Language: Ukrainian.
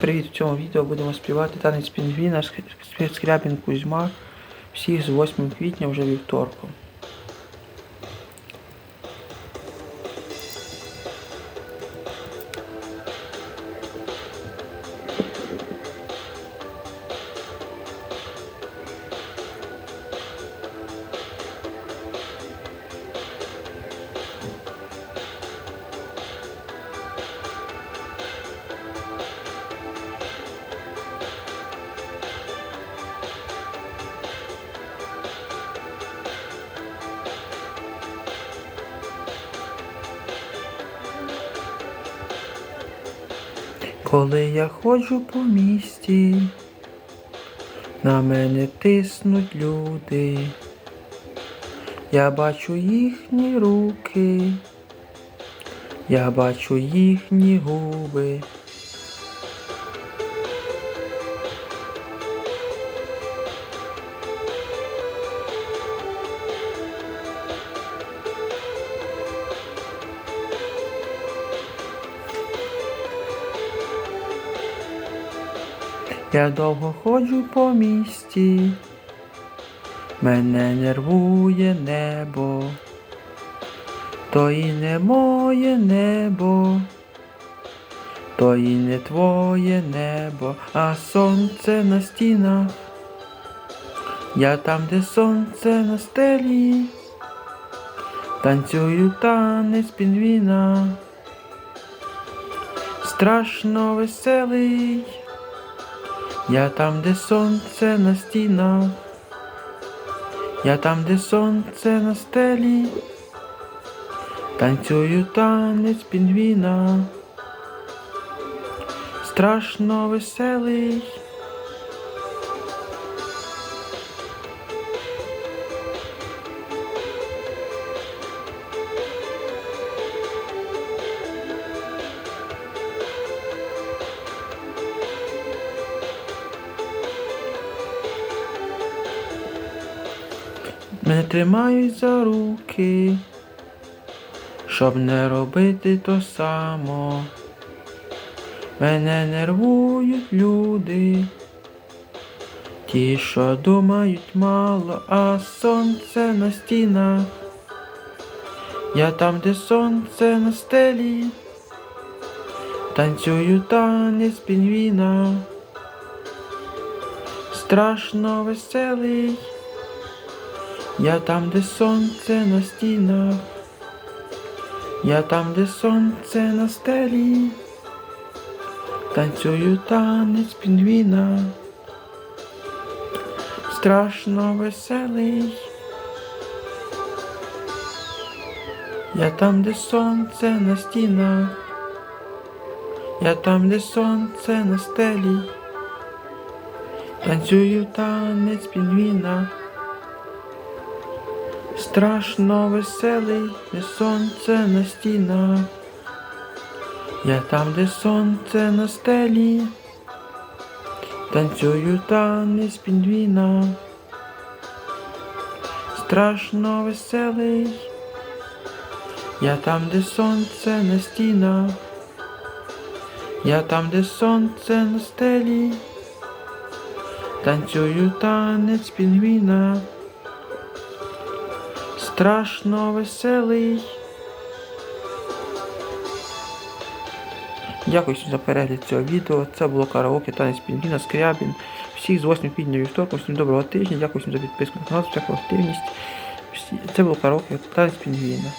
Привіт! В цьому відео будемо співати танець пінгвіна Ск- Скрябін Кузьма всіх з 8 квітня вже вівторком. Коли я ходжу по місті, на мене тиснуть люди. Я бачу їхні руки, я бачу їхні губи. Я довго ходжу по місті, мене нервує небо, то і не моє небо, то і не твоє небо, а сонце на стінах. Я там, де сонце на стелі, танцюю танець пінгвіна, страшно веселий. Я там, де сонце на стінах, я там, де сонце на стелі, танцюю танець пінгвіна, страшно веселий. Мене тримають за руки, щоб не робити то само. Мене нервують люди, ті, що думають мало, а сонце на стінах. Я там, де сонце на стелі, танцюю танець пінгвіна, страшно веселий. Я там, де сонце на стінах, я там, де сонце на стелі, танцюю танець пінгвіна, страшно веселий. Я там, де сонце на стінах, я там, де сонце на стелі, танцюю танець пінгвіна. Страшно веселий, де сонце на стінах. Я там, де сонце на стелі, танцюю танець пінгвіна. Страшно веселий. Я там, де сонце на стінах. Я там, де сонце на стелі, танцюю танець пінгвіна страшно веселий. Дякую всім за перегляд цього відео. Це було караоке танець Пінгіна, Скрябін. Всіх з 8 квітня вівторку, всім доброго тижня. Дякую всім за підписку на канал, за активність. Це було караоке танець Пінгвіна.